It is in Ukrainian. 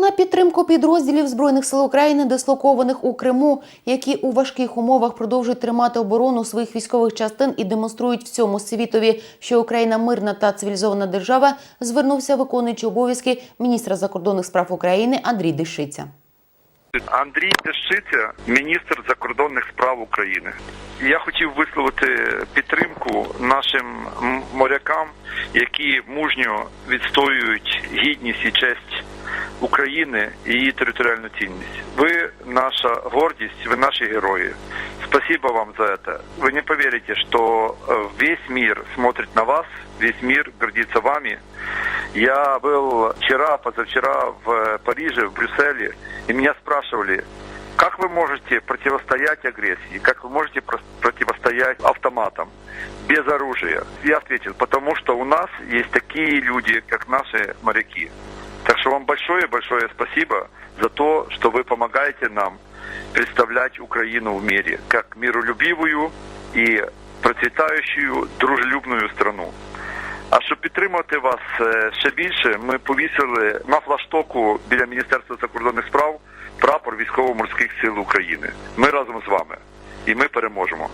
На підтримку підрозділів збройних сил України, дислокованих у Криму, які у важких умовах продовжують тримати оборону своїх військових частин і демонструють всьому світові, що Україна мирна та цивілізована держава, звернувся виконуючий обов'язки міністра закордонних справ України Андрій Дешиця. Андрій Дещиця, міністр закордонних справ України. Я хотів висловити підтримку нашим морякам, які мужньо відстоюють гідність і честь України і її територіальну цінність. Ви наша гордість, ви наші герої. Спасибо вам за это. Вы не поверите, что э, весь мир смотрит на вас, весь мир гордится вами. Я был вчера, позавчера в э, Париже, в Брюсселе, и меня спрашивали, как вы можете противостоять агрессии, как вы можете про- противостоять автоматам без оружия? Я ответил, потому что у нас есть такие люди, как наши моряки. Так что вам большое-большое спасибо за то, что вы помогаете нам представлять Украину в мире как миролюбивую и процветающую дружелюбную страну. А щоб підтримати вас е, ще більше, ми повісили на флаштоку біля Міністерства закордонних справ прапор військово-морських сил України. Ми разом з вами, і ми переможемо.